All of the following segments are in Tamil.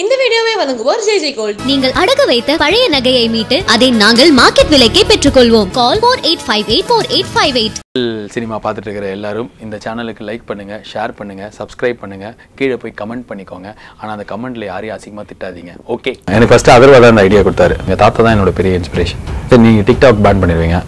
இந்த வீடியோவை வழங்குவோர் ஜெய் ஜெய் கோல்ட். நீங்கள் அடகு வைத்த பழைய நகையை மீட்டு அதை நாங்கள் மார்க்கெட் விலைக்கே பெற்றுக்கொள்வோம். Call four eight five eight four eight five eight. Cinema பார்த்துட்டு இருக்கிற எல்லாரும் இந்த சேனலுக்கு லைக் பண்ணுங்க ஷேர் பண்ணுங்க சப்ஸ்கிரைப் பண்ணுங்க கீழே போய் கமெண்ட் பண்ணிக்கோங்க. ஆனால் அந்த கமெண்ட்ல யாரையும் அசிங்கமாக திட்டாதீங்க. ஓகே எனக்கு ஃபர்ஸ்ட் அதர்வா தான் அந்த ஐடியா கொடுத்தாரு. எங்கள் தாத்தா தான் என்னோட பெரிய இன்ஸ்பிரேஷன் சரி நீங்கள் டிக்டாக் பேன் பண்ணிடுவீங்க.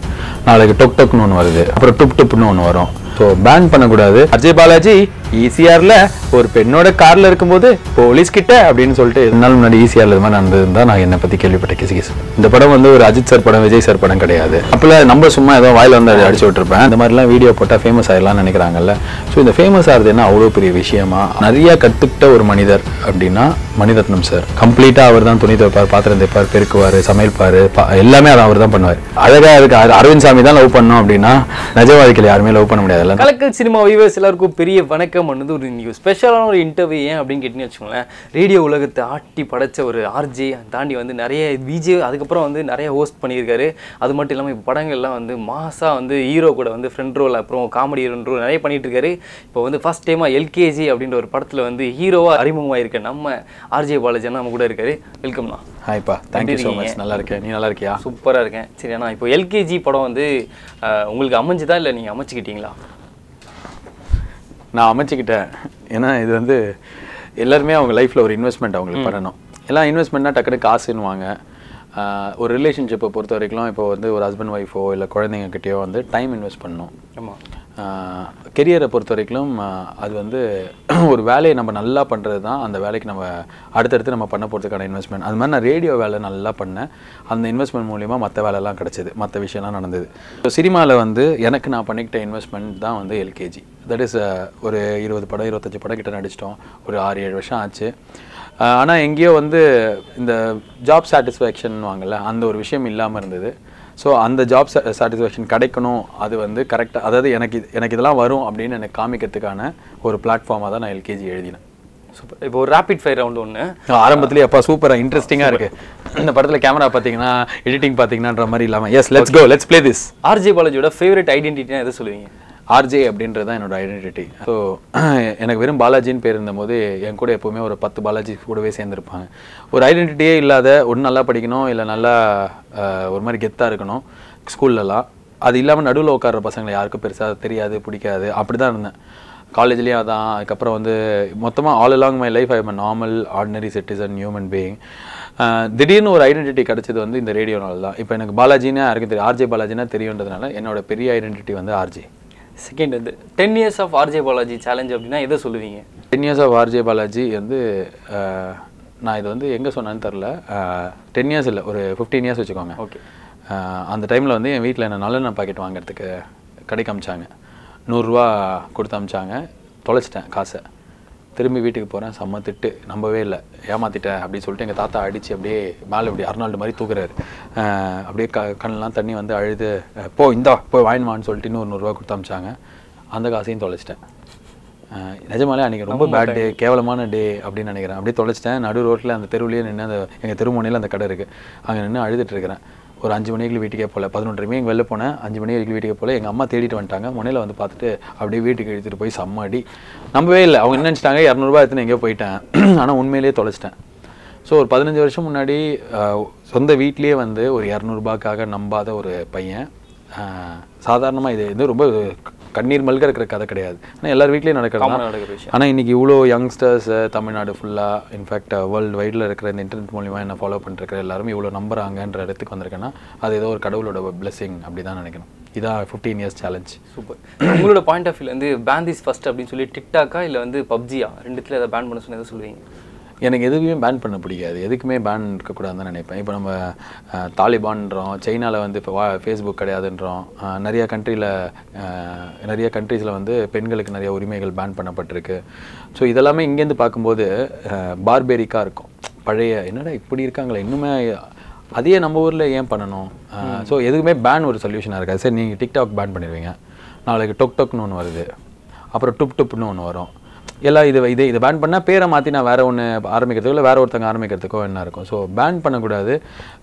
நாளைக்கு டொக் டொக்னு ஒன்று வருது. அப்புறம் டுப் டுப்னு ஒன்று வரும். ஸோ பேன் பண்ணக்கூடாது. அஜய் பாலாஜி ஈசிஆரில் ஒரு பெண்ணோட காரில் இருக்கும்போது போலீஸ் கிட்ட அப்படின்னு சொல்லிட்டு இருந்தாலும் முன்னாடி ஈசிஆரில் இது மாதிரி நடந்ததுதான் நான் என்னை பற்றி கேள்விப்பட்ட கிசு கிசு இந்த படம் வந்து ஒரு அஜித் சார் படம் விஜய் சார் படம் கிடையாது. அப்பல நம்ம சும்மா ஏதோ வாயில் வந்து அதை அடிச்சு விட்டுருப்பேன். இந்த மாதிரிலாம் வீடியோ போட்டால் ஃபேமஸ் ஆகிடலாம்னு நினைக்கிறாங்கல்ல. ஸோ இந்த ஃபேமஸ் ஆகிறது என்ன? அவ்வளோ பெரிய விஷயமா? நிறைய கற்றுக்கிட்ட ஒரு மனிதர் அப்படின்னா மணிரத்னம் சார். கம்ப்ளீட்டாக அவர் தான் துணி துவைப்பார் பாத்திரம் தைப்பார் பெருக்குவார் சமையல்பார் எல்லாமே அதை அவர் தான் பண்ணுவார் அழகாக இருக்கு அரவிந்த் சாமி தான் லவ் பண்ணோம் அப்படின்னா நஜவாதிகள் யாருமே லவ் பண்ண முடியாது கலக்கல் சினிமா வியூவர்ஸ் எல்லாருக்கும் பெரிய வணக்கம் பண்ணது ஒரு நியூ ஸ்பெஷலான ஒரு இன்டர்வியூ ஏன் அப்படின்னு கேட்டீங்கன்னு வச்சுக்கோங்களேன் ரேடியோ உலகத்தை ஆட்டி படைச்ச ஒரு ஆர்ஜே தாண்டி வந்து நிறைய விஜே அதுக்கப்புறம் வந்து நிறைய ஹோஸ்ட் பண்ணியிருக்காரு. அது மட்டும் இல்லாமல் இப்போ படங்கள்லாம் வந்து மாசாக வந்து ஹீரோ கூட வந்து ஃப்ரெண்ட் ரோல் அப்புறம் காமெடி ரோல் நிறைய பண்ணிட்டு இருக்காரு. இப்போ வந்து ஃபர்ஸ்ட் டைமாக எல்கேஜி அப்படின்ற ஒரு படத்தில் வந்து ஹீரோவாக அறிமுகமாக இருக்க நம்ம ஆர்ஜே பாலாஜி நம்ம கூட இருக்காரு. வெல்கம்ண்ணா ஹாய்ப்பா தேங்க்யூ ஸோ? மச் நல்லா இருக்கேன். நீ நல்லா இருக்கியா? சூப்பராக இருக்கேன். சரி அண்ணா இப்போ எல்கேஜி படம் வந்து உங்களுக்கு அமைஞ்சுதா இல்லை நீங்கள் அமைச்சுக்கிட்டீங்களா? நான் அமைச்சுக்கிட்டேன். ஏன்னா இது வந்து எல்லாருமே அவங்க லைஃப்பில் ஒரு இன்வெஸ்ட்மெண்ட் அவங்களுக்கு பண்ணணும். எல்லாம் இன்வெஸ்ட்மெண்ட்னா டக்குனு காசுன்னுவாங்க. ஒரு ரிலேஷன்ஷிப்பை பொறுத்த வரைக்கும் இப்போ வந்து ஒரு ஹஸ்பண்ட் ஒய்ஃபோ இல்லை குழந்தைங்க கிட்டேயோ வந்து டைம் இன்வெஸ்ட் பண்ணணும். ஆமாம் கெரியரை பொறுத்த வரைக்கும் அது வந்து ஒரு வேலையை நம்ம நல்லா பண்ணுறது தான் அந்த வேலைக்கு நம்ம அடுத்தடுத்து நம்ம பண்ண போகிறதுக்கான இன்வெஸ்ட்மெண்ட் அது மாதிரி நான் ரேடியோ வேலை நல்லா பண்ணேன். அந்த இன்வெஸ்ட்மெண்ட் மூலிமா மற்ற வேலைலாம் கிடச்சிது. மற்ற விஷயம்லாம் நடந்தது. ஸோ சினிமாவில் வந்து எனக்கு நான் பண்ணிக்கிட்ட இன்வெஸ்ட்மெண்ட் தான் வந்து எல்கேஜி தட் இஸ் ஒரு இருபது படம் இருபத்தஞ்சி படம் கிட்ட நடிச்சிட்டோம். ஒரு ஆறு ஏழு வருஷம் ஆச்சு. ஆனால் எங்கேயோ வந்து இந்த ஜாப் சாட்டிஸ்ஃபேக்ஷன் வாங்கல. அந்த ஒரு விஷயம் இல்லாமல் இருந்தது. ஸோ அந்த ஜாப் சாட்டிஸ்ஃபேக்ஷன் கிடைக்கணும். அது வந்து கரெக்டாக அதாவது எனக்கு எனக்கு இதெல்லாம் வரும் அப்படின்னு எனக்கு காமிக்கிறதுக்கான ஒரு பிளாட்ஃபார்மாக தான் நான் எல்கேஜி எழுதினேன். சூப்பர் இப்போ ஒரு ரேபிட் ஃபயர் ரவுண்ட் ஒன்று ஆரம்பத்திலேயே அப்பா சூப்பராக இன்ட்ரெஸ்டிங்காக இருக்கு. இந்த படத்தில் கேமரா பார்த்தீங்கன்னா எடிட்டிங் பார்த்தீங்கன்னான்ற மாதிரி இல்லாமல் yes let's go let's play this RJ பாலாஜியோட favourite ஐடென்டிட்டினா எதை சொல்லுவீங்க? ஆர்ஜே அப்படின்றது தான் என்னோட ஐடென்டிட்டி ஸோ எனக்கு வெறும் பாலாஜின்னு பேர் இருந்தபோது என் கூட எப்போவுமே ஒரு பத்து பாலாஜி கூடவே சேர்ந்துருப்பாங்க. ஒரு ஐடென்டிட்டியே இல்லாத ஒன்று நல்லா படிக்கணும் இல்லை நல்லா ஒரு மாதிரி கெத்தாக இருக்கணும் ஸ்கூல்லலாம். அது இல்லாமல் நடுவில் உட்கார்ற பசங்களை யாருக்கும் பெருசாக தெரியாது பிடிக்காது. அப்படி தான் இருந்தேன். காலேஜ்லேயும் அதான். அதுக்கப்புறம் வந்து மொத்தமாக all along my life I am normal ordinary citizen human being திடீர்னு ஒரு ஐடென்டிட்டி கிடைச்சது வந்து இந்த ரேடியோனால தான். இப்போ எனக்கு பாலாஜினா யாருக்கும் தெரியும் ஆர்ஜே பாலாஜினா தெரியுன்றதுனால என்னோட பெரிய ஐடென்டிட்டி வந்து ஆர்ஜே செகண்ட் வந்து ten years of RJ Balaji challenge அப்படின்னா எதை சொல்லுவீங்க? Ten years of RJ Balaji வந்து நான் இது வந்து எங்கே சொன்னேன்னு தெரில டென் இயர்ஸ் இல்லை ஒரு ஃபிஃப்டீன் இயர்ஸ் வச்சுக்கோங்க. ஓகே அந்த டைமில் வந்து என் வீட்டில் என்ன நல்லெண்ணெய் பாக்கெட் வாங்குறதுக்கு கடைக்கு அமிச்சாங்க. நூறுரூவா கொடுத்து அமிச்சாங்க. தொலைச்சிட்டேன் காசை. திரும்பி வீட்டுக்கு போகிறேன் செம்ம திட்டு. நம்பவே இல்லை. ஏமாத்திட்டேன் அப்படின்னு சொல்லிட்டு எங்கள் தாத்தா அடித்து அப்படியே மேலே இப்படி அர்னால்டு மாதிரி தூக்குறாரு. அப்படியே க கண்ணெல்லாம் தண்ணி வந்து அழுது போ இந்தா போய் வாங்கினுவான்னு சொல்லிட்டு இன்னொரு நூறுரூவா கொடுத்து அமிச்சாங்க. அந்த காசையும் தொலைச்சிட்டேன். நிஜமாலே அன்றைக்கி ரொம்ப பேட் டே கேவலமான டே அப்படின்னு நினைக்கிறேன். அப்படியே தொலைச்சிட்டேன். நடு ரோட்டில் அந்த தெருவுலேயே நின்று அந்த எங்கள் தெருமுனையில் அந்த கடை இருக்குது அங்கே நின்று அழுதுட்டு இருக்கிறேன். ஒரு அஞ்சு மணிக்கு வீட்டுக்கே போகல. பதினொன்றரை மணிக்கு வெளில போனேன். அஞ்சு மணி வரைக்கும் வீட்டுக்கே போகல. எங்கள் அம்மா தேடிட்டு வந்துட்டாங்க. முனையில் வந்து பார்த்துட்டு அப்படியே வீட்டுக்கு எடுத்துகிட்டு போய் சம்மாடி. நம்பவே இல்லை. அவங்க என்ன நினச்சிட்டாங்க? இரநூறுபா எடுத்துன்னு எங்கேயோ போயிட்டேன். ஆனால் உண்மையிலேயே தொலைச்சிட்டேன். ஸோ ஒரு பதினஞ்சு வருஷம் முன்னாடி சொந்த வீட்லேயே வந்து ஒரு இரநூறுபாக்காக நம்பாத ஒரு பையன். சாதாரணமாக இது வந்து ரொம்ப கண்ணீர் மல்க இருக்கிற கதை கிடையாது. ஆனால் எல்லார் வீட்லேயும் நடக்கிறது. ஆனால் இன்னைக்கு இவ்வளோ யங்ஸ்டர்ஸ் தமிழ்நாடு ஃபுல்லாக இன்ஃபேக்ட் வேர்ல்டு வைடில் இருக்கிற இந்த இன்டர்நெட் மூலிமா என்ன ஃபாலோ பண்ணிருக்கிற எல்லாரும் இவ்வளோ நம்புறாங்கன்ற இடத்துக்கு வந்திருக்கேன்னா அது ஏதோ ஒரு கடவுளோட blessing அப்படி தான் நினைக்கணும். இதான் ஃபிஃப்டீன் இயர்ஸ் சேலஞ்ச் சூப்பர் உங்களோட பாயிண்ட் ஆஃப் வியூல வந்து பேந்திஸ் ஃபர்ஸ்ட் அப்படின்னு சொல்லி டிக்டாக்கா இல்லை வந்து பப்ஜியா ரெண்டுத்துல எதை பேன் பண்ண சொன்ன எதை சொல்லுவீங்க? எனக்கு எதுவுமே பேன் பண்ண பிடிக்காது. எதுக்குமே பேன் இருக்கக்கூடாதுன்னு தான் நினைப்பேன். இப்போ நம்ம தாலிபான்றோம் சைனாவில் வந்து இப்போ வா ஃபேஸ்புக் கிடையாதுன்றோம். நிறைய கண்ட்ரியில் நிறைய கண்ட்ரீஸில் வந்து பெண்களுக்கு நிறைய உரிமைகள் பேன் பண்ணப்பட்டிருக்கு. ஸோ இதெல்லாமே இங்கேருந்து பார்க்கும்போது பார்பேரிக்காக இருக்கும். பழைய என்னடா இப்படி இருக்காங்களே? இன்னுமே அதையே நம்ம ஊரில் ஏன் பண்ணணும்? ஸோ எதுக்குமே பேன் ஒரு சொல்யூஷனாக இருக்காது. சரி நீங்கள் டிக்டாக் பேன் பண்ணிடுவீங்க. நாளைக்கு டொக் டொக்னு ஒன்று வருது. அப்புறம் டுப் டுப்னு ஒன்று வரும். எல்லாம் இது இது இதை பேன் பண்ணால் பேரை மாற்றி நான் வேறு ஒன்று ஆரம்பிக்கிறதுக்கோ இல்லை வேறு ஒருத்தங்க ஆரம்பிக்கிறதுக்கோ என்ன இருக்கும்? ஸோ பேன் பண்ணக்கூடாது.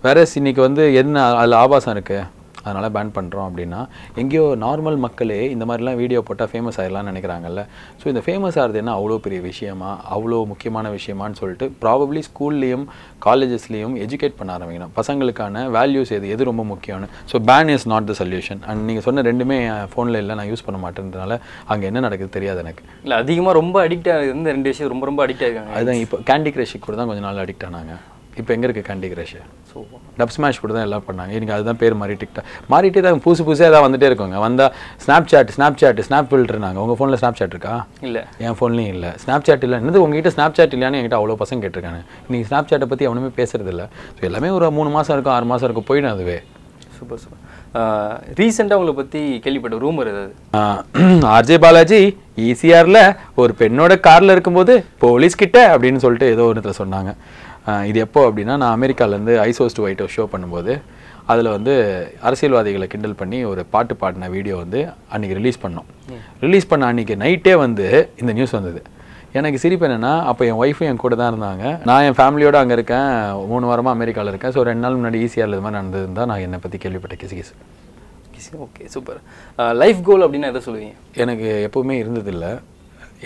வேற இன்னைக்கு வந்து என்ன அதில் ஆபாசம் இருக்குது அதனால் பேன் பண்ணுறோம் அப்படின்னா எங்கேயோ நார்மல் மக்களே இந்த மாதிரிலாம் வீடியோ போட்டால் ஃபேமஸ் ஆயிடலாம்னு நினைக்கிறாங்கல்ல. ஸோ இந்த ஃபேமஸ் ஆகிறது என்ன? அவ்வளோ பெரிய விஷயமா? அவ்வளோ முக்கியமான விஷயமான்னு சொல்லிட்டு ப்ராபப்ளி ஸ்கூல்லேயும் காலேஜஸ்லேயும் எஜுகேட் பண்ண ஆரம்பிக்கணும். பசங்களுக்கான வேல்யூஸ் எது? எது ரொம்ப முக்கியம்னு? So ban is not the solution and நீங்கள் சொன்ன ரெண்டுமே ஃபோனில் இல்லை நான் யூஸ் பண்ண மாட்டேன்றதுனால அங்கே என்ன நடக்குது தெரியாது எனக்கு. இல்லை அதிகமாக ரொம்ப அடிக்ட் ஆகுது இந்த ரெண்டு விஷயம் ரொம்ப ரொம்ப அடிக்ட் ஆகிருக்காங்க அதுதான் இப்போ கேண்டி கிரஷுக்கு கூட தான் கொஞ்ச நாள் அடிக்ட் ஆனாங்க. இப்போ எங்கே இருக்குது candy crush so dubsmash கூட தான் எல்லாம் பண்ணாங்க. எனக்கு அதுதான் பேர் மாறி டிக்டாக் மாறிட்டே தான் புதுசு புதுசாக ஏதாவது வந்துட்டே இருக்குங்க. வந்தால் snap chat snap chat snap ஃபில்டர்னாங்க உங்கள் ஃபோனில் ஸ்னாப் சாட் இருக்கா? இல்லை. என் ஃபோன்லேயும் இல்லை. ஸ்னாப் சாட் இல்லை. என்னது உங்ககிட்ட ஸ்னாப் சாட் இல்லையான்னு என்கிட்ட அவ்வளோ பசங்க கேட்டிருக்காங்க. நீங்கள் ஸ்னாப் சாட்டை பற்றி அவனுமே பேசுறது இல்லை. ஸோ எல்லாமே ஒரு மூணு மாதம் இருக்கும் ஆறு மாதம் இருக்கும் போயிடும் அதுவே. சூப்பர் சூப்பர் ரீசெண்டாக உங்களை பற்றி கேள்விப்பட்ட ரூமர் ஏதாவது? ஆர்ஜே பாலாஜி ஈசிஆரில் ஒரு பெண்ணோட காரில் இருக்கும்போது போலீஸ் கிட்ட அப்படின்னு சொல்லிட்டு ஏதோ ஒன்றுத்துல சொன்னாங்க. இது எப்போ அப்படின்னா நான் அமெரிக்காலேருந்து ஐசோஸ் டு ஒயிட் ஷோ பண்ணும்போது அதில் வந்து அரசியல்வாதிகளை கிண்டல் பண்ணி ஒரு பாட்டு பாடின வீடியோ வந்து அன்றைக்கி ரிலீஸ் பண்ணோம். ரிலீஸ் பண்ண அன்றைக்கி நைட்டே வந்து இந்த நியூஸ் வந்தது. எனக்கு சிரிப்பு என்னென்னா அப்போ என் ஒய்ஃபும் என் கூட தான் இருந்தாங்க. நான் என் ஃபேமிலியோட அங்கே இருக்கேன். மூணு வாரமாக அமெரிக்காவில் இருக்கேன். ஸோ ரெண்டு நாள் முன்னாடி ஈஸியாக இது மாதிரி நடந்ததுன்னு தான் நான் என்னை பற்றி கேள்விப்பட்ட கிசு கிசு. ஓகே சூப்பர் லைஃப் கோல் அப்படின்னா எதை சொல்லுவீங்க? எனக்கு எப்பவுமே இருந்ததில்லை.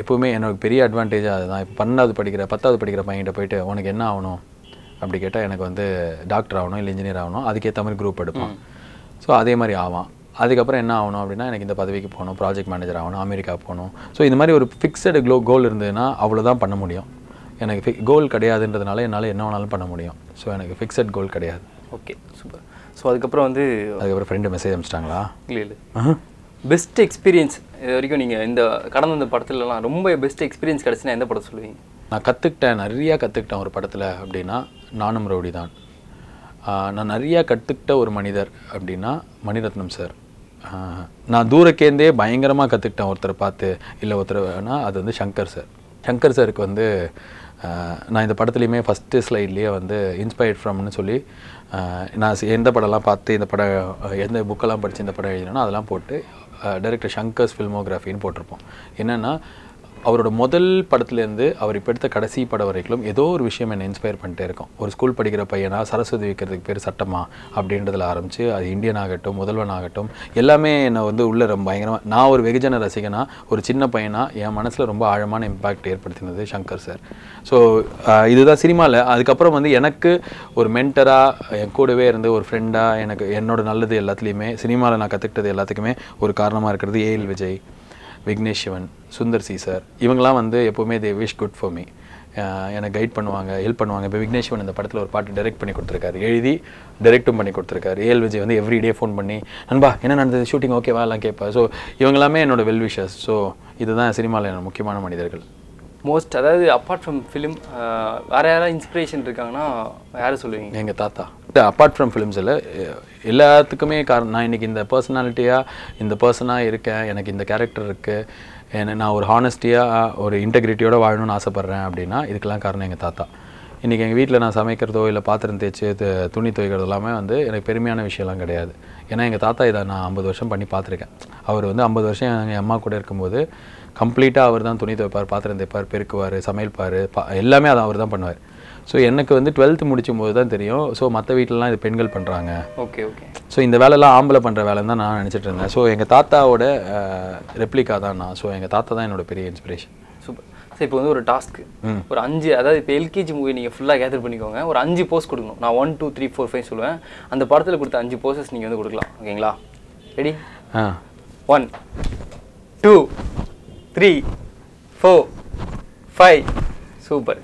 எப்பவுமே எனக்கு பெரிய அட்வான்டேஜாக அதுதான். இப்போ பன்னெண்டாவது படிக்கிற பத்தாவது படிக்கிற பையன்கிட்ட போயிட்டு உனக்கு என்ன ஆகணும்? அப்படி கேட்டால் எனக்கு வந்து டாக்டர் ஆகணும் இல்லை இன்ஜினியர் ஆகணும் அதுக்கேற்ற மாதிரி குரூப் எடுப்பான். ஸோ அதே மாதிரி ஆவான். அதுக்கப்புறம் என்ன ஆகணும் அப்படின்னா எனக்கு இந்த பதவிக்கு போகணும் ப்ராஜெக்ட் மேனேஜர் ஆகணும் அமெரிக்கா போகணும். ஸோ இந்த மாதிரி ஒரு ஃபிக்ஸடு க்ளோ கோல் இருந்ததுன்னா அவ்வளோதான் பண்ண முடியும். எனக்கு ஃபிக் கோல் கிடையாதுன்றதுனால என்னால் என்ன வேணாலும் பண்ண முடியும். ஸோ எனக்கு ஃபிக்ஸட் கோல் கிடையாது. ஓகே சூப்பர் ஸோ அதுக்கப்புறம் வந்து அதுக்கப்புறம் ஃப்ரெண்டு மெசேஜ் அனுப்பிச்சிட்டாங்களா? இல்லை இல்லை. பெஸ்ட் எக்ஸ்பீரியன்ஸ் இது வரைக்கும் நீங்கள் இந்த கடந்த இந்த படத்துலலாம் ரொம்ப பெஸ்ட் எக்ஸ்பீரியன்ஸ் கிடச்சுன்னா எந்த படம் சொல்லுவீங்க? நான் கற்றுக்கிட்டேன் நிறையா கற்றுக்கிட்டேன் ஒரு படத்தில் அப்படின்னா நானும் ரவுடி தான். நான் நிறையா கற்றுக்கிட்ட ஒரு மனிதர் அப்படின்னா மணிரத்னம் சார் நான் தூரக்கேந்தே பயங்கரமாக கற்றுக்கிட்டேன் ஒருத்தரை பார்த்து இல்லை ஒருத்தர்னா அது வந்து சங்கர் சார் சங்கர் சாருக்கு வந்து நான் இந்த படத்துலையுமே ஃபஸ்ட்டு ஸ்லைட்லேயே வந்து இன்ஸ்பயர்ட் ஃப்ரம்னு சொல்லி நான் எந்த படம்லாம் பார்த்து இந்த படம் எந்த புக்கெல்லாம் படித்து இந்த படம் எழுதினோ அதெல்லாம் போட்டு டைரக்டர் சங்கர்ஸ் ஃபில்மோகிராஃபின்னு போட்டிருப்போம். என்னென்னா அவரோட முதல் படத்துலேருந்து அவர் இப்போ எடுத்த கடைசி படம் வரைக்கும் ஏதோ ஒரு விஷயம் என்னை இன்ஸ்பயர் பண்ணிட்டே இருக்கும். ஒரு ஸ்கூல் படிக்கிற பையனா சரஸ்வதி வைக்கிறதுக்கு பேர் சட்டமா அப்படின்றதுல ஆரம்பித்து அது இந்தியன் ஆகட்டும் முதல்வன் ஆகட்டும் எல்லாமே என்னை வந்து உள்ள ரொம்ப பயங்கரமாக நான் ஒரு வெகுஜன ரசிகனா ஒரு சின்ன பையனா என் மனசில் ரொம்ப ஆழமான இம்பாக்ட் ஏற்படுத்தினது சங்கர் சார் ஸோ இதுதான் சினிமாவில் அதுக்கப்புறம் வந்து எனக்கு ஒரு மென்டராக என் கூடவே இருந்து ஒரு ஃப்ரெண்டாக எனக்கு என்னோட நல்லது எல்லாத்துலேயுமே சினிமாவில் நான் கற்றுக்கிட்டது எல்லாத்துக்குமே ஒரு காரணமாக இருக்கிறது AL Vijay. Vignesh Shivan Sundar C sir இவங்கெல்லாம் வந்து எப்போவுமே they wish good for me எனக்கு கைட் பண்ணுவாங்க ஹெல்ப் பண்ணுவாங்க. இப்போ விக்னேஷ் சிவன் இந்த படத்தில் ஒரு பாட்டு டைரக்ட் பண்ணி கொடுத்துருக்காரு. எழுதி டைரக்டும் பண்ணி கொடுத்துருக்காரு. ஏஎல் விஜய் வந்து எவ்ரிடே ஃபோன் பண்ணி நண்பா என்ன நடந்தது? ஷூட்டிங் ஓகேவா எல்லாம் கேட்பா. ஸோ இவங்கெல்லாமே என்னோட வெல் விஷஸ் ஸோ இதுதான் சினிமாவில் என்னோட முக்கியமான மனிதர்கள். மோஸ்ட் அதாவது அப்பார்ட் ஃப்ரம் ஃபிலிம் வேறு யாராவது இன்ஸ்பிரேஷன் இருக்காங்கன்னா யாரை சொல்லுவீங்க? எங்கள் தாத்தா. அப்பார்ட் ஃப்ரம் ஃபிலிம்ஸில் எல்லாத்துக்குமே காரணம் நான் இன்றைக்கி இந்த பர்சனாலிட்டியாக இந்த பர்சனாக இருக்கேன் எனக்கு இந்த கேரக்டர் இருக்குது என்ன நான் ஒரு ஹானஸ்டியாக ஒரு இன்டெகிரிட்டியோட வாழணும்னு ஆசைப்பட்றேன் அப்படின்னா இதுக்கெல்லாம் காரணம் எங்கள் தாத்தா. இன்றைக்கி எங்கள் வீட்டில் நான் சமைக்கிறதோ இல்லை பாத்திரம் தேய்ச்சி துணி துவைக்கிறது எல்லாமே வந்து எனக்கு பெருமையான விஷயம்லாம் கிடையாது. ஏன்னா எங்கள் தாத்தா இதை நான் ஐம்பது வருஷம் பண்ணி பார்த்துருக்கேன். அவர் வந்து ஐம்பது வருஷம் எங்கள் அம்மா கூட இருக்கும்போது கம்ப்ளீட்டாக அவர் தான் துணி துவைப்பார் பாத்திரம் தேய்ப்பார் பெருக்குவார் சமையல்பார் பா எல்லாமே அதை அவர் தான் பண்ணுவார். ஸோ எனக்கு வந்து டுவெல்த்து முடிச்சும் போது தான் தெரியும். ஸோ மற்ற வீட்டிலலாம் இது பெண்கள் பண்ணுறாங்க ஓகே ஓகே ஸோ இந்த வேலைலாம் ஆம்பளை பண்ணுற வேலைன்னு தான் நான் நினச்சிட்டு இருந்தேன். ஸோ எங்கள் தாத்தாவோட ரெப்ளிகா தான் நான். ஸோ எங்கள் தாத்தா தான் என்னோட பெரிய இன்ஸ்பிரேஷன் சூப்பர் சார் இப்போ வந்து ஒரு டாஸ்க்கு ஒரு அஞ்சு அதாவது இப்போ எல்கேஜி மூவி நீங்கள் ஃபுல்லாக கேதர் பண்ணிக்கோங்க. ஒரு அஞ்சு போஸ் கொடுக்கணும். நான் one two three four five சொல்லுவேன். அந்த படத்தில் கொடுத்த அஞ்சு போஸஸ் நீங்கள் வந்து கொடுக்கலாம். ஓகேங்களா ready one two three four five super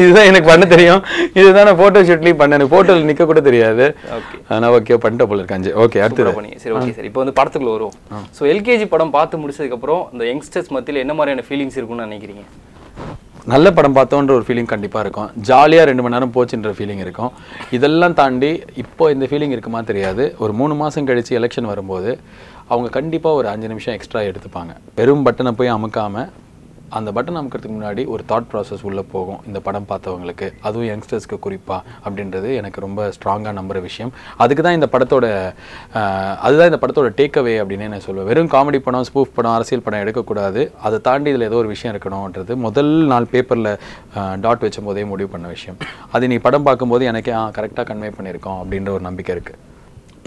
இதுதான் எனக்கு பண்ண தெரியும். இதுதான் நான் ஃபோட்டோ ஷூட்லேயும் பண்ணேன். எனக்கு ஃபோட்டோவில் நிற்க கூட தெரியாது. ஆனால் ஓகே பண்ணிட்ட போல இருக்கேன் அஞ்சு. ஓகே சூப்பராக பண்ணி சரி ஓகே சரி. இப்போ வந்து படத்துக்குள்ள வரும் ஸோ எல்கேஜி படம் பார்த்து முடிச்சதுக்கப்புறம் இந்த யங்ஸ்டர்ஸ் மத்தியில் என்ன மாதிரியான ஃபீலிங்ஸ் இருக்கும்னு நினைக்கிறீங்க? நல்ல படம் பார்த்தோன்ற ஒரு ஃபீலிங் கண்டிப்பாக இருக்கும். ஜாலியாக ரெண்டு மணி நேரம் போச்சுன்ற ஃபீலிங் இருக்கும். இதெல்லாம் தாண்டி இப்போ இந்த ஃபீலிங் இருக்குமா தெரியாது. ஒரு மூணு மாதம் கழித்து எலெக்ஷன் வரும்போது அவங்க கண்டிப்பாக ஒரு அஞ்சு நிமிஷம் எக்ஸ்ட்ரா எடுத்துப்பாங்க. வெறும் பட்டனை போய் அமுக்காமல் அந்த பட்டன் அமுக்கிறதுக்கு முன்னாடி ஒரு தாட் ப்ராசஸ் உள்ளே போகும். இந்த படம் பார்த்தவங்களுக்கு அதுவும் யங்ஸ்டர்ஸ்க்கு குறிப்பாக அப்படின்றது எனக்கு ரொம்ப ஸ்ட்ராங்காக நம்புகிற விஷயம். அதுக்கு தான் இந்த படத்தோட அதுதான் இந்த படத்தோட டேக்அவே அப்படின்னு நான் சொல்லுவேன். வெறும் காமெடி படம் ஸ்பூஃப் படம் அரசியல் படம் எடுக்கக்கூடாது. அதை தாண்டி இதில் ஏதோ ஒரு விஷயம் இருக்கணும்ன்றது முதல் நாள் பேப்பரில் டாட் வச்சும் போதே முடிவு பண்ண விஷயம். அது நீ படம் பார்க்கும்போது எனக்கே கரெக்டாக கன்வே பண்ணியிருக்கோம் அப்படின்ற ஒரு நம்பிக்கை இருக்குது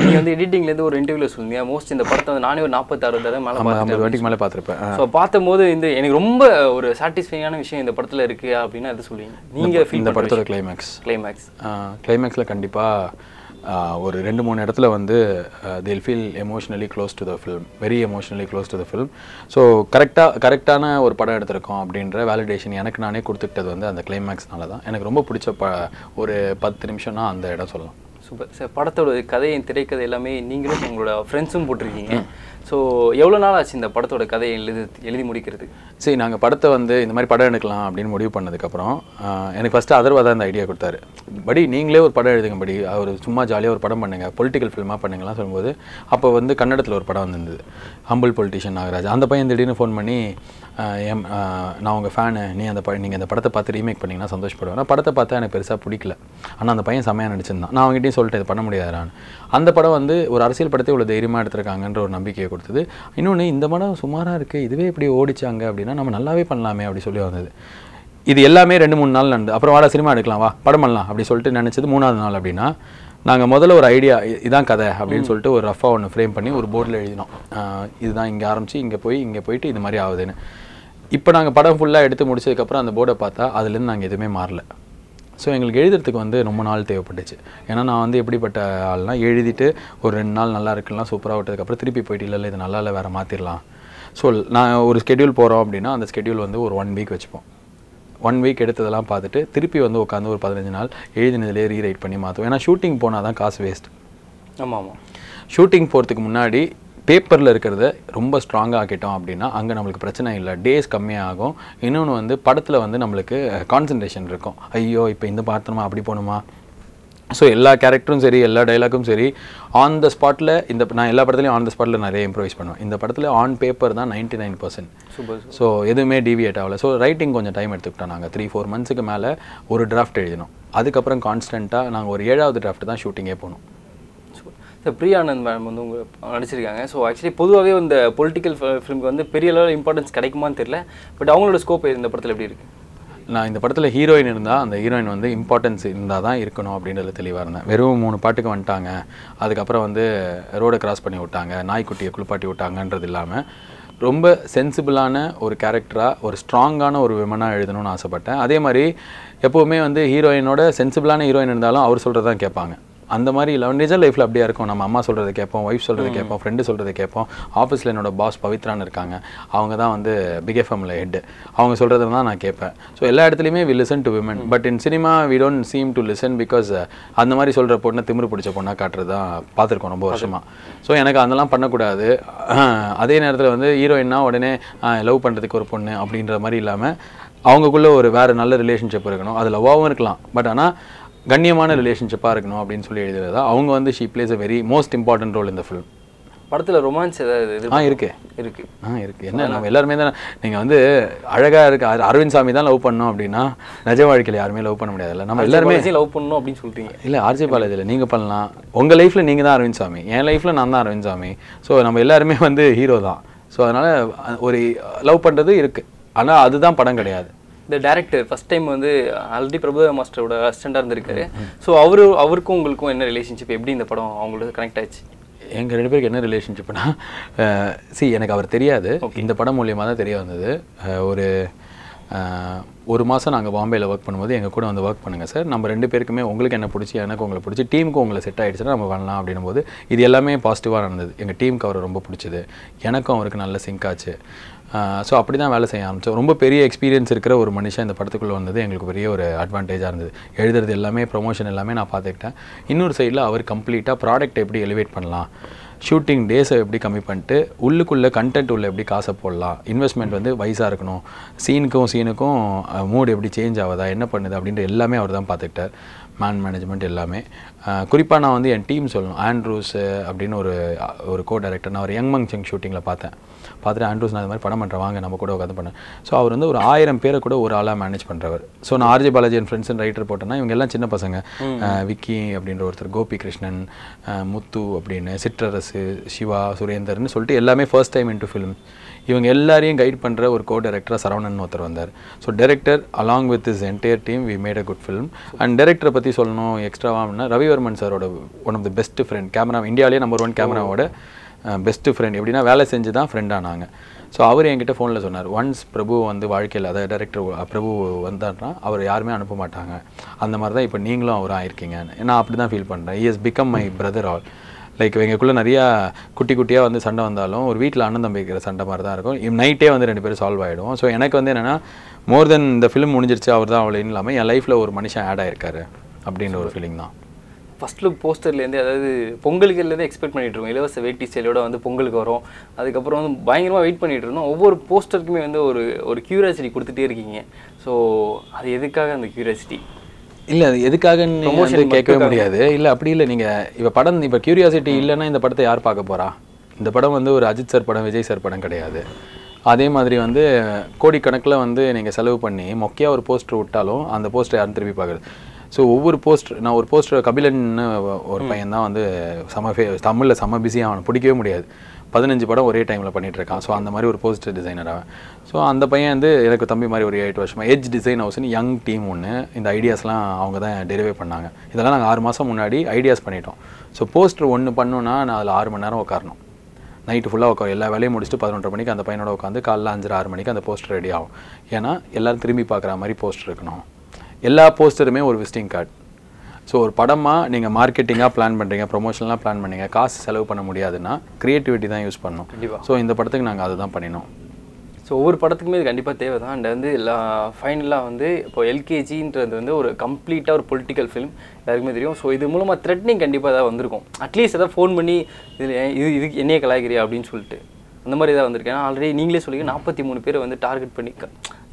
நீங்க வந்து எடிட்டிங்லேருந்து ஒரு இன்டர்வியூல சொல்லுங்க மோஸ்ட் இந்த படத்தை வந்து நானே ஒரு நாற்பத்தாறு தடவை மேலே ஐம்பது வாட்டிக்கு மேலே பார்த்துருப்பேன். ஸோ பார்த்தபோது இந்த எனக்கு ரொம்ப ஒரு சாட்டிஸ்ஃபைங்கான விஷயம் இந்த படத்துல இருக்கு அப்படின்னா எது சொல்லுவீங்க. நீங்க ஃபீல் இந்த படத்தோட கிளைமேக்ஸ் கிளைமேக்ஸ் கிளைமேக்ஸில் கண்டிப்பாக ஒரு ரெண்டு மூணு இடத்துல வந்து தில் feel emotionally close to the film very emotionally close to the film so கரெக்டாக கரெக்டான ஒரு படம் எடுத்திருக்கோம் அப்படின்ற வேலிடேஷன் எனக்கு நானே கொடுத்துக்கிட்டது வந்து அந்த கிளைமேக்ஸ்னால தான் எனக்கு ரொம்ப பிடிச்ச ப ஒரு பத்து நிமிஷம்னா அந்த இடம் சொல்லலாம். சூப்பர். சார் படத்தோட கதையின் திரைக்கதை எல்லாமே நீங்களும் உங்களோட ஃப்ரெண்ட்ஸும் போட்டிருக்கீங்க. ஸோ எவ்வளோ நாள் ஆச்சு இந்த படத்தோட கதையை எழுதி எழுதி முடிக்கிறது? சரி நாங்கள் படத்தை வந்து இந்த மாதிரி படம் எடுக்கலாம் அப்படின்னு முடிவு பண்ணதுக்கப்புறம் எனக்கு ஃபஸ்ட்டு அதர்வா தான் இந்த ஐடியா கொடுத்தாரு. படி நீங்களே ஒரு படம் எழுதுங்க படி. அவர் சும்மா ஜாலியாக ஒரு படம் பண்ணுங்கள் பொலிட்டிக்கல் ஃபில்மாக பண்ணுங்கலாம் சொல்லும்போது அப்போ வந்து கன்னடத்தில் ஒரு படம் வந்திருந்தது. Humble politician Nagaraj. அந்த பையன் திடீர்னு ஃபோன் பண்ணி எம் நான் உங்கள் ஃபேனு நீ அந்த ப நீங்கள் அந்த படத்தை பார்த்து ரீமேக் பண்ணிங்கன்னா சந்தோஷப்படுவேன். படத்தை பார்த்தா எனக்கு பெருசாக பிடிக்கல. ஆனால் அந்த பையன் செம்மையாக நடிச்சிருந்தான். நான் அவங்ககிட்டயும் சொல்லிட்டு இது பண்ண முடியாதுறான்னு அந்த படம் வந்து ஒரு அரசியல் படத்தை இவ்வளோ தைரியமாக எடுத்திருக்காங்கன்ற ஒரு நம்பிக்கையை கொடுத்தது. இன்னொன்று இந்த படம் சுமாராக இருக்குது இதுவே இப்படி ஓடிச்சாங்க அப்படின்னா நம்ம நல்லாவே பண்ணலாமே அப்படி சொல்லி வந்தது. இது எல்லாமே ரெண்டு மூணு நாள் நடந்து அப்புறம் வாடா சினிமா எடுக்கலாம் வா படம் பண்ணலாம் அப்படி சொல்லிட்டு நினச்சது மூணாவது நாள் அப்படின்னா நாங்கள் முதல்ல ஒரு ஐடியா இதான் கதை அப்படின்னு சொல்லிட்டு ஒரு ரஃபாக ஒன்று ஃப்ரேம் பண்ணி ஒரு போர்டில் எழுதினோம். இதுதான் இங்கே ஆரம்பிச்சு இங்கே போய் இங்கே போயிட்டு இது மாதிரி ஆகுதுன்னு. இப்போ நாங்கள் படம் ஃபுல்லாக எடுத்து முடிச்சதுக்கப்புறம் அந்த போர்டை பார்த்தா அதுலேருந்து நாங்கள் எதுவுமே மாறல. ஸோ எங்களுக்கு எழுதுறதுக்கு வந்து ரொம்ப நாள் தேவைப்பட்டுச்சு. ஏன்னா நான் வந்து எப்படிப்பட்ட ஆள்னா எழுதிட்டு ஒரு ரெண்டு நாள் நல்லா இருக்கலாம் சூப்பராக விட்டதுக்கப்புறம் திருப்பி போயிட்டு இல்லை இல்லை இது நல்லா இல்லை வேறு மாற்றிடலாம் ஸோ நான் ஒரு ஸ்கெடியூல் போகிறோம் அப்படின்னா அந்த ஸ்கெடியூல் வந்து ஒரு ஒன் வீக் வச்சுப்போம். ஒன் வீக் எடுத்ததெல்லாம் பார்த்துட்டு திருப்பி வந்து உட்காந்து ஒரு பதினஞ்சு நாள் எழுதினதுலேயே ரீரைட் பண்ணி மாற்றுவோம் ஏன்னா ஷூட்டிங் போனால் தான் காசு வேஸ்ட் ஆமாம் ஆமாம். ஷூட்டிங் போகிறதுக்கு முன்னாடி பேப்பரில் இருக்கிறத ரொம்ப ஸ்ட்ராங்காக ஆக்கிட்டோம் அப்படின்னா அங்கே நம்மளுக்கு பிரச்சனை இல்லை. டேஸ் கம்மியாகும். இன்னொன்று வந்து படத்தில் வந்து நம்மளுக்கு கான்சன்ட்ரேஷன் இருக்கும். ஐயோ இப்போ இந்த பார்த்தணுமா அப்படி போகணுமா? ஸோ எல்லா கேரக்டரும் சரி எல்லா டைலாக்கும் சரி ஆன் த ஸ்பாட்டில் இந்த நான் எல்லா படத்துலையும் ஆன் த ஸ்பாட்டில் நிறைய இம்ப்ரூவைஸ் பண்ணுவேன். இந்த படத்தில் ஆன் பேப்பர் தான் ninety nine percent super. So எதுவுமே டிவியேட் ஆகல. ஸோ ரைட்டிங் கொஞ்சம் டைம் எடுத்துக்கிட்டோம் நாங்கள் த்ரீ ஃபோர் மந்த்ஸுக்கு மேலே ஒரு டிராஃப்ட் எழுதினோம் அதுக்கப்புறம் கான்ஸ்டண்ட்டாக நாங்கள் ஒரு ஏழாவது டிராஃப்ட் தான் ஷூட்டிங்கே போனோம் சார் பிரியானந்த் மேம் வந்து உங்க நடிச்சிருக்காங்க. ஸோ ஆக்சுவலி பொதுவாகவே இந்த பொலிட்டிக்கல் ஃபிலிம்க்கு வந்து பெரிய அளவில் இம்பார்ட்டன்ஸ் கிடைக்குமான்னு தெரியல. பட் அவங்களோட ஸ்கோப் இந்த படத்தில் எப்படி இருக்குது நான் இந்த படத்தில் ஹீரோயின் இருந்தால் அந்த ஹீரோயின் வந்து இம்பார்ட்டன்ஸ் இருந்தால் தான் இருக்கணும் அப்படின்றது தெளிவாக இருந்தேன். வெறும் மூணு பாட்டுக்கு வந்துட்டாங்க. அதுக்கப்புறம் வந்து ரோடை கிராஸ் பண்ணி விட்டாங்க நாய்க்குட்டியை குளிப்பாட்டி விட்டாங்கன்றது இல்லாமல் ரொம்ப சென்சிபிளான ஒரு கேரக்டராக ஒரு ஸ்ட்ராங்கான ஒரு விமனாக எழுதணும்னு ஆசைப்பட்டேன். அதே மாதிரி எப்போவுமே வந்து ஹீரோயினோட சென்சிபிளான ஹீரோயின் இருந்தாலும் அவர் சொல்கிறது தான் கேட்பாங்க. அந்த மாதிரி இல்லை நிஜ லைஃப்பில் அப்படியே இருக்கும். நம்ம அம்மா சொல்கிறத கேட்போம் ஒய்ஃப் சொல்கிறத கேட்போம் ஃப்ரெண்டு சொல்கிறத கேட்போம். ஆஃபீஸில் என்னோட பாஸ் பவித்ரான்னு இருக்காங்க. அவங்க தான் வந்து பிக் எஃப்எம்ல ஹெட் அவங்க சொல்கிறத தான் நான் கேட்பேன். ஸோ எல்லா இடத்துலையுமே we listen to women but in cinema we don't seem to listen because அந்த மாதிரி சொல்கிற பொண்ணை திமிரு பிடிச்ச பொண்ணாக காட்டுறது தான் பார்த்துருக்கோம் ரொம்ப வருஷமாக ஸோ எனக்கு அதெல்லாம் பண்ணக்கூடாது. அதே நேரத்தில் வந்து ஹீரோயின்னா உடனே லவ் பண்ணுறதுக்கு ஒரு பொண்ணு அப்படின்ற மாதிரி இல்லாமல் அவங்கக்குள்ள ஒரு வேறு நல்ல ரிலேஷன்ஷிப் இருக்கணும். அது லவ்வாகவும் இருக்கலாம். பட் ஆனால் கண்ணியமான ரிலேஷன்ஷிப்பாக இருக்கணும் அப்படின்னு சொல்லி எழுதுறதா? அவங்க வந்து she plays a very most important role இந்த ஃபிலிம் படத்தில் ரொமான்ஸ் ஏதாவது இது ஆ இருக்கு. இருக்கு. ஆ இருக்கு. என்ன நம்ம எல்லாருமே தான் நீங்கள் வந்து அழகா இருக்கு அர- அரவிந்த் சாமி தான் லவ் பண்ணோம் அப்படின்னா நிஜ வாழ்க்கையில் யாருமே லவ் பண்ண முடியாதுல்ல. நம்ம எல்லாருமே லவ் பண்ணணும் அப்படின்னு சொல்றீங்க. இல்லை ஆர்ஜே பாலாஜியில் நீங்கள் பண்ணலாம். உங்கள் லைஃப்பில் நீங்கள் தான் அரவிந்த் சாமி. என் லைஃப்பில் நான் தான் அரவிந்த் சாமி. ஸோ நம்ம எல்லாருமே வந்து ஹீரோ தான். ஸோ அதனால் ஒரு லவ் பண்ணுறது இருக்குது ஆனால் அதுதான் படம் கிடையாது. இந்த டேரக்டர் ஃபர்ஸ்ட் டைம் வந்து ஆல்ரெடி பிரபுதேவா மாஸ்டரோட அசிஸ்டண்டாக இருந்திருக்காரு. ஸோ அவரு அவருக்கும் உங்களுக்கும் என்ன ரிலேஷன்ஷிப் எப்படி இந்த படம் அவங்களோட கனெக்ட் ஆச்சு? எங்கள் ரெண்டு பேருக்கு என்ன ரிலேஷன்ஷிப்னா சி எனக்கு அவர் தெரியாது. இந்த படம் மூலியமாக தான் தெரிய வந்தது. ஒரு ஒரு மாதம் நாங்கள் பாம்பேயில் ஒர்க் பண்ணும்போது எங்கள் கூட வந்து ஒர்க் பண்ணுங்கள் சார். நம்ம ரெண்டு பேருக்குமே உங்களுக்கு என்ன பிடிச்சி எனக்கு உங்களை பிடிச்சி டீமுக்கு உங்களை செட் ஆகிடுச்சுன்னா நம்ம பண்ணலாம் அப்படின்னும் போது இது எல்லாமே பாசிட்டிவாக நடந்தது. எங்கள் டீமுக்கு அவரை ரொம்ப பிடிச்சது. எனக்கும் அவருக்கு நல்ல சிங்க் ஆச்சு. ஸோ அப்படி தான் வேலை செய்ய ஆரம்பித்தோம் ரொம்ப பெரிய எக்ஸ்பீரியன்ஸ் இருக்கிற ஒரு மனுஷன் இந்த படத்துக்குள்ளே வந்தது எங்களுக்கு பெரிய ஒரு அட்வான்டேஜாக இருந்தது. எழுதுறது எல்லாமே ப்ரொமோஷன் எல்லாமே நான் பார்த்துக்கிட்டேன். இன்னொரு சைடில் அவர் கம்ப்ளீட்டாக ப்ராடக்ட் எப்படி எலிவேட் பண்ணலாம் ஷூட்டிங் டேஸை எப்படி கம்மி பண்ணிட்டு உள்ளுக்குள்ளே கண்டென்ட் உள்ள எப்படி காசை போடலாம் இன்வெஸ்ட்மெண்ட் வந்து வயசாக இருக்கணும் சீனுக்கும் சீனுக்கும் மூட் எப்படி சேஞ்ச் ஆகுதா என்ன பண்ணுது அப்படின்ற எல்லாமே அவர் தான் பார்த்துக்கிட்டார். மேன் மேனேஜ்மெண்ட் எல்லாமே. குறிப்பாக நான் வந்து என் டீம் சொல்லணும். ஆண்ட்ரூஸ் அப்படின்னு ஒரு ஒரு கோ டைரக்டர் நான் ஒரு யங் மங் செங் ஷூட்டிங்கில் பார்த்தேன். பார்த்துட்டு ஆண்ட்ரூஸ் நான் இந்த மாதிரி படம் பண்ணுறேன் வாங்க நம்ம கூட உட்காந்து பண்ணேன் ஸோ அவர் வந்து ஒரு ஆயிரம் பேரை கூட ஒரு ஆளாக மேனேஜ் பண்ணுறவர் ஸோ நான் ஆர்ஜே பாலாஜி என் ஃப்ரெண்ட்ஸ் ரைட்டர் போட்டேன்னா இவங்க எல்லாம் சின்ன பசங்க. விக்கி அப்படின்ற ஒருத்தர் கோபி கிருஷ்ணன் முத்து அப்படின்னு சிற்றரசு சிவா சுரேந்தர்னு சொல்லிட்டு எல்லாமே ஃபர்ஸ்ட் டைம் இன்ட்டு ஃபிலிம் இவங்க எல்லாரையும் கைட் பண்ணுற ஒரு கோ டைரக்டராக சரவணன் ஒருத்தர் வந்தார். So director along with his entire team we made a good film and டைரக்டரை பற்றி சொல்லணும் எக்ஸ்ட்ராவாக அப்படின்னா ரவிவர்மன் சாரோட one of the best friend camera இந்தியாவிலேயே நம்பர் ஒன் கேமராவோட பெஸ்ட்டு ஃப்ரெண்ட் எப்படின்னா வேலை செஞ்சு தான் ஃப்ரெண்டானாங்க ஸோ அவர் என்கிட்ட ஃபோனில் சொன்னார். ஒன்ஸ் பிரபு வந்து வாழ்க்கையில் அதாவது டேரக்டர் பிரபு வந்தார்னா அவர் யாருமே அனுப்ப மாட்டாங்க. அந்த மாதிரி தான் இப்போ நீங்களும் அவர் ஆயிருக்கீங்க. நான் அப்படி தான் ஃபீல் பண்ணுறேன் is become my brother all like எங்களுக்குள்ளே நிறையா குட்டி குட்டியாக வந்து சண்டை வந்தாலும் ஒரு வீட்டில் அண்ணன் தம்பி இருக்கிற சண்டை மாதிரி தான் இருக்கும் நைட்டே வந்து ரெண்டு பேரும் சால்வ் ஆகிடும் ஸோ எனக்கு வந்து என்னென்னா மோர் தென் இந்த ஃபிலிம் முடிஞ்சிருச்சு அவர் தான் அவ்வளோ இல்லாமல் என் லைஃப்பில் ஒரு மனுஷன் ஆட் ஆயிருக்காரு. அப்படின்ற ஒரு ஃபீலிங் தான். ஃபர்ஸ்ட் லுக் போஸ்டர்லேருந்து அதாவது பொங்கலுக்குலேருந்து எக்ஸ்பெக்ட் பண்ணிட்டு இருக்கோம். இலவச வேட்டி ஸ்டைலோட வந்து பொங்கலுக்கு வரும். அதுக்கப்புறம் வந்து பயங்கரமாக வெயிட் பண்ணிட்டு இருந்தோம். ஒவ்வொரு போஸ்டருக்குமே வந்து ஒரு ஒரு கியூரியாசிட்டி கொடுத்துட்டே இருக்கீங்க. ஸோ அது எதுக்காக அந்த கியூரியாசிட்டி இல்லை அது வந்து கேட்கவே. முடியாது. இல்லை அப்படி இல்லை. நீங்கள் இப்போ படம் இப்போ கியூரியாசிட்டி இல்லைன்னா இந்த படத்தை யார் பார்க்க போறா? இந்த படம் வந்து ஒரு அஜித் சார் படம் விஜய் சார் படம் கிடையாது. அதே மாதிரி வந்து கோடிக்கணக்கில் வந்து நீங்கள் செலவு பண்ணி மொக்கையாக ஒரு போஸ்டர் விட்டாலும் அந்த போஸ்டர் யாரும் திருப்பி பார்க்குறது? ஸோ ஒவ்வொரு போஸ்டர் நான் ஒரு போஸ்டர் கபிலன்னு ஒரு பையன் தான் வந்து செம ஃபே தமிழில் செம பிஸியாக அவனை பிடிக்கவே முடியாது. பதினஞ்சு படம் ஒரே டைமில் பண்ணிட்டு இருக்கான் ஸோ அந்த மாதிரி ஒரு போஸ்டர் டிசைனர் அவன். ஸோ அந்த பையன் வந்து எனக்கு தம்பி மாதிரி ஒரு எயிட் வருஷமா எஜ் டிசைன் ஹவுஸ்னு யங் டீம் ஒன்று இந்த ஐடியாஸ்லாம் அவங்க தான் டெரிவே பண்ணாங்க. இதெல்லாம் நாங்கள் ஆறு மாதம் முன்னாடி ஐடியாஸ் பண்ணிட்டோம். ஸோ போஸ்டர் ஒன்று பண்ணோன்னா நான் அதில் ஆறு மணி நேரம் உட்காரணும் நைட்டு ஃபுல்லாக உட்காரு எல்லா வேலையும் முடிச்சுட்டு பதினொன்றரை மணிக்கு அந்த பையனோட உட்காந்து காலைல அஞ்சரை ஆறு மணிக்கு அந்த போஸ்டர் ரெடி ஆகும். ஏன்னா எல்லாரும் திரும்பி பார்க்குற மாதிரி போஸ்டர் இருக்கணும். எல்லா போஸ்டருமே ஒரு விசிட்டிங் கார்டு ஸோ ஒரு படமாக நீங்கள் மார்க்கெட்டிங்காக பிளான் பண்ணுறீங்க ப்ரொமோஷனலாக பிளான் பண்ணீங்க காசு செலவு பண்ண முடியாதுன்னா க்ரியேட்டிவிட்டி தான் யூஸ் பண்ணணும். கண்டிப்பா. ஸோ இந்த படத்துக்கு நாங்கள் அதுதான் பண்ணினோம். ஸோ ஒவ்வொரு படத்துக்குமே இது கண்டிப்பாக தேவை தான். அண்ட் வந்து எல்லா ஃபைனலாக வந்து இப்போ எல்கேஜின்றது வந்து ஒரு கம்ப்ளீட்டாக ஒரு பொலிட்டிக்கல் ஃபிலிம் எல்லாருக்குமே தெரியும். ஸோ இது மூலமாக த்ரெட்னிங் கண்டிப்பாக ஏதாவது வந்திருக்கும். அட்லீஸ்ட் ஏதாவது ஃபோன் பண்ணி இதில் இது இதுக்கு என்னைய கலாய்க்கிறியா? அப்படின்னு சொல்லிட்டு. அந்த மாதிரி ஏதாவது வந்திருக்கு. ஏன்னா ஆல்ரெடி நீங்களே சொல்லிங்க நாற்பத்தி மூணு பேரை வந்து டார்கெட் பண்ணி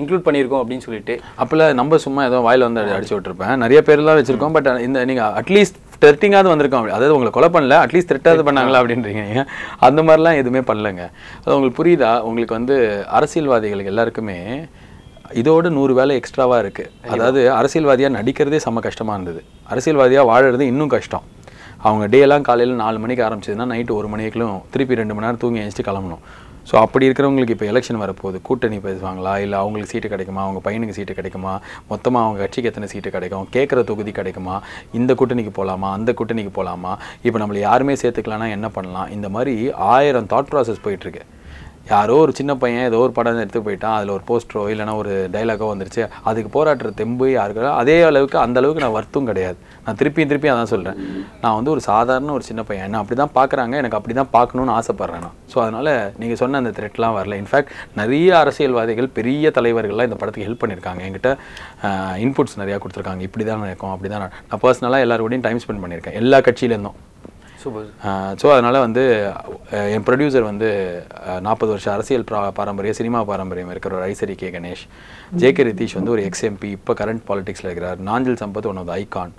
இன்க்ளூட் பண்ணியிருக்கோம் அப்படின்னு சொல்லிட்டு. அப்போல்லாம் நம்ம சும்மா ஏதோ வாயில் வந்து அடிச்சு விட்டுருப்பேன். நிறைய பேர்லாம் வச்சிருக்கோம் பட் இந்த நீங்கள் அட்லீஸ்ட் த்ரெட்டிங்காவது வந்திருக்கோம் அப்படி. அதாவது உங்களை கொலை பண்ணல அட்லீஸ்ட் த்ரெட்டாவது பண்ணாங்களா அப்படின்றீங்க. அந்த மாதிரிலாம் எதுவுமே பண்ணலங்க. அது உங்களுக்கு புரியுதா? உங்களுக்கு வந்து அரசியல்வாதிகளுக்கு எல்லாருக்குமே இதோட நூறு வேலை எக்ஸ்ட்ராவாக இருக்குது அதாவது அரசியல்வாதியாக நடிக்கிறதே செம்ம கஷ்டமாக இருந்தது. அரசியல்வாதியாக வாழறது இன்னும் கஷ்டம். அவங்க டே எல்லாம் காலையில் நாலு மணிக்கு ஆரம்பிச்சதுன்னா நைட்டு ஒரு மணிக்குள்ளும் திருப்பி ரெண்டு மணி நேரம் தூங்கி எழுந்துட்டு கிளம்பணும். ஸோ அப்படி இருக்கிறவங்களுக்கு இப்போ எலெக்ஷன் வரப்போகுது. கூட்டணி பேசுவாங்களா? இல்லை அவங்களுக்கு சீட்டு கிடைக்குமா? அவங்க பையனுக்கு சீட்டு கிடைக்குமா? மொத்தமாக அவங்க கட்சிக்கு எத்தனை சீட்டு கிடைக்கும்? கேட்குற தொகுதி கிடைக்குமா? இந்த கூட்டணிக்கு போகலாமா அந்த கூட்டணிக்கு போகலாமா இப்போ நம்மளை யாருமே சேர்த்துக்கலாம்னா என்ன பண்ணலாம்? இந்த மாதிரி ஆயிரம் தாட் ப்ராசஸ் போயிட்டுருக்கு யாரோ ஒரு சின்ன பையன் ஏதோ ஒரு படம் எடுத்து போயிட்டான் அதில் ஒரு போஸ்டரோ இல்லைனா ஒரு டைலாகோ வந்துருச்சு அதுக்கு போராட்டுற தெம்பு யாருக்கோ அதே அளவுக்கு அந்த அளவுக்கு நான் வருத்தம் கிடையாது. நான் திருப்பியும் திருப்பியும் அதான் சொல்கிறேன் நான் வந்து ஒரு சாதாரண ஒரு சின்ன பையன். என்ன அப்படி தான் பார்க்குறாங்க எனக்கு அப்படி தான் பார்க்கணுன்னு ஆசைப்பட்றேன் நான். ஸோ அதனால் நீங்கள் சொன்ன அந்த த்ரெட்லாம் வரல. இன்ஃபேக்ட் நிறைய அரசியல்வாதிகள் பெரிய தலைவர்கள்லாம் இந்த படத்துக்கு ஹெல்ப் பண்ணியிருக்காங்க. என்கிட்ட இன்புட்ஸ் நிறையா கொடுத்துருக்காங்க. இப்படி தான் இருக்கும் அப்படி தான் நான் பர்சனலாக எல்லாரோடையும் டைம் ஸ்பெண்ட் பண்ணியிருக்கேன். எல்லா கட்சியிலேருந்தும். சூப்பர். ஸோ அதனால் வந்து என் ப்ரொடியூசர் வந்து நாற்பது வருஷம் அரசியல் பிரா பாரம்பரிய சினிமா பாரம்பரியம் இருக்கிற ஒரு Ishari K Ganesh. J K Ritheesh வந்து ஒரு எக்ஸ்எம்பி இப்போ கரண்ட் பாலிடிக்ஸில் இருக்கிறார். Nanjil Sampath one of icon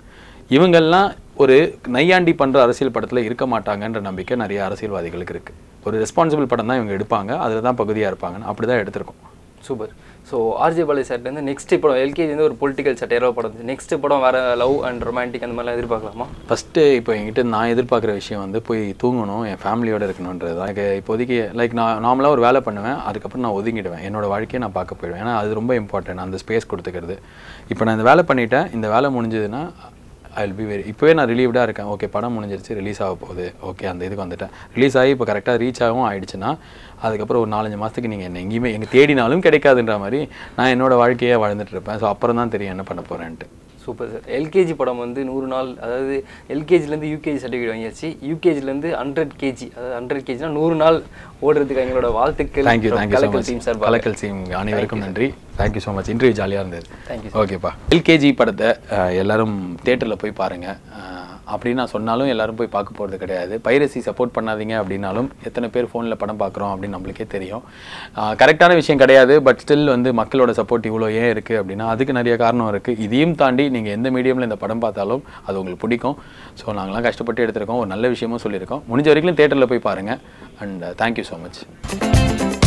இவங்கெல்லாம் ஒரு நையாண்டி பண்ணுற அரசியல் படத்தில் இருக்க மாட்டாங்கன்ற நம்பிக்கை நிறைய அரசியல்வாதிகளுக்கு இருக்குது ஒரு ரெஸ்பான்சிபிள் படம் தான் இவங்க எடுப்பாங்க. அதில் தான் பகுதியாக இருப்பாங்கன்னு அப்படி தான் எடுத்திருக்கோம். சூப்பர். ஸோ ஆர்ஜே பாலாஜி சார்லேருந்து நெக்ஸ்ட் படம் எல்கேஜி வந்து ஒரு பொலிட்டிக்கல் சட்டையரோ படம் நெக்ஸ்ட் படம் வேறு லவ் அண்ட் ரொமான்டிக் அந்த மாதிரிலாம் எதிர்பார்க்கலாமா? ஃபஸ்ட்டு இப்போ என்கிட்ட நான் எதிர்பார்க்குற விஷயம் வந்து போய் தூங்கணும் என் ஃபேமிலியோட இருக்கணுன்றது தான். எனக்கு இப்போதைக்கு லைக் நான் நார்மலாக ஒரு வேலை பண்ணுவேன் அதுக்கப்புறம் நான் ஒதுங்கிடுவேன். என்னோட வாழ்க்கையை நான் பார்க்க போயிடுவேன். ஏன்னா அது ரொம்ப இம்பார்ட்டன்ட் அந்த ஸ்பேஸ் கொடுத்துக்கிறது. இப்போ நான் இந்த வேலை பண்ணிட்டேன் இந்த வேலை முடிஞ்சதுன்னா ஐ வில் பி வெரி இப்போவே நான் ரிலீவ்டாக இருக்கேன். ஓகே படம் முடிஞ்சிருச்சு ரிலீஸ் ஆக போகுது. ஓகே அந்த இதுக்கு வந்துட்டேன். ரிலீஸ் ஆகி இப்போ கரெக்டாக ரீச் ஆகவும் ஆயிடுச்சுன்னா அதுக்கப்புறம் ஒரு நாலஞ்சு மாதத்துக்கு நீங்கள் என்ன எங்கேயுமே எங்கே தேடினாலும் கிடைக்காதுன்ற மாதிரி நான் என்னோட வாழ்க்கையே வாழ்ந்துட்டு இருப்பேன். ஸோ அப்புறம் தான் தெரியும் என்ன பண்ண போகிறேன்ட்டு சூப்பர் சார் எல்கேஜி படம் வந்து நூறு நாள் அதாவது எல்கேஜிலேருந்து யூகேஜி சர்டிஃபிகேட் வாங்கியாச்சு. யூகேஜிலேருந்து ஹண்ட்ரட் கேஜி அதாவது ஹண்ட்ரட் கேஜினா நூறு நாள் ஓடுறதுக்கு எங்களோட வாழ்த்துக்கள் thank you thank you Kalakkal team sir Kalakkal team அனைவருக்கும் நன்றி. தேங்க்யூ ஸோ மச் இன்டர்வியூ ஜாலியாக இருந்தது. You, ஓகேப்பா எல்கேஜி படத்தை எல்லாரும் தேட்டரில் போய் பாருங்கள் அப்படின்னு நான் சொன்னாலும் எல்லாரும் போய் பார்க்க போகிறது கிடையாது. பைரசி சப்போர்ட் பண்ணாதீங்க அப்படின்னாலும் எத்தனை பேர் ஃபோனில் படம் பார்க்குறோம் அப்படின்னு நம்மளுக்கே தெரியும். கரெக்டான விஷயம் கிடையாது பட் ஸ்டில் வந்து மக்களோட சப்போர்ட் இவ்வளோ ஏன் இருக்குது அப்படின்னா அதுக்கு நிறைய காரணம் இருக்குது இதையும் தாண்டி நீங்கள் எந்த மீடியமில் இந்த படம் பார்த்தாலும் அது உங்களுக்கு பிடிக்கும். ஸோ நாங்களாம் கஷ்டப்பட்டு எடுத்திருக்கோம். ஒரு நல்ல விஷயமும் சொல்லியிருக்கோம். முடிஞ்ச வரைக்கும் தேட்டரில் போய் பாருங்கள் அண்ட் தேங்க்யூ ஸோ மச்